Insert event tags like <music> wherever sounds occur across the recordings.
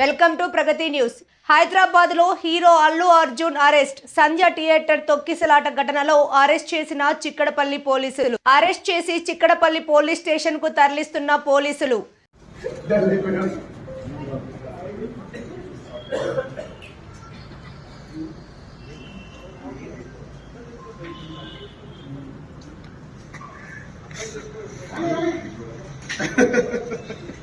Welcome to Pragati news. హైదరాబాద్లో hero Allu Arjun arrest. Sandhya theatre తొక్కిసలాట ఘటనలో arrest చేసిన చిక్కడపల్లి పోలీసులు. అరెస్ట్ చేసి చిక్కడపల్లి పోలీస్ స్టేషన్కు తరలిస్తున్న పోలీసులు. <laughs>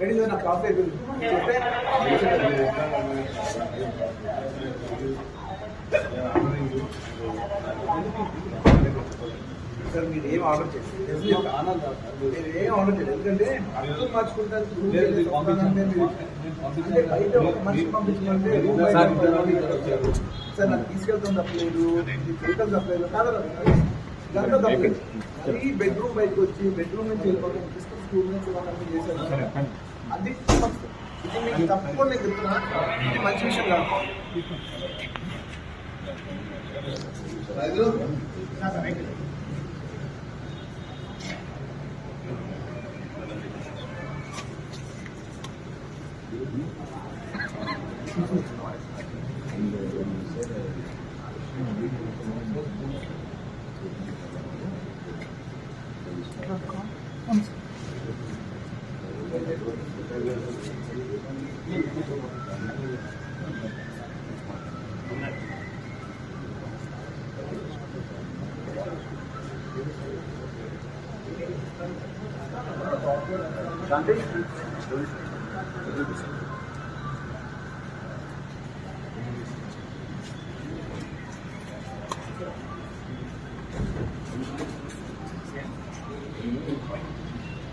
రెడీ నా కాఫీ చెప్తే సార్ మీరు ఏం ఆర్డర్ చేయండి మీరు ఏం ఆర్డర్ చేయండి ఎందుకంటే అర్థం మార్చుకుంటారు అంటే బయట ఒక మనిషి పంపించమంటే సార్ నాకు తీసుకెళ్తాం తప్పలేదు. తీసుకెళ్తాం తప్పలేదు. కాదు ఇదంతా తప్పలేదు. మరీ బెడ్రూమ్ బయటకు వచ్చి బెడ్రూమ్ నుంచి వెళ్ళిపోతాం తీసుకుని స్కూల్ నుంచి చేశారు. అది తప్పు. ఇది మీకు తప్పకుండా నేను చెప్తున్నా. ఇది మంచి విషయం కాదు. అక్కడ ముందు కూర్చో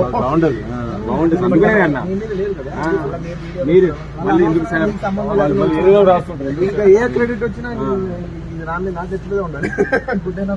బాగుంటది. అందుకనే అన్న మీరు మళ్ళీ ఎందుకు సార్ వాళ్ళు రాస్తుంటారు ఇంకా ఏ క్రెడిట్ వచ్చినా ఇది నా మీద నా ఉండాలి గుడ్ అయినా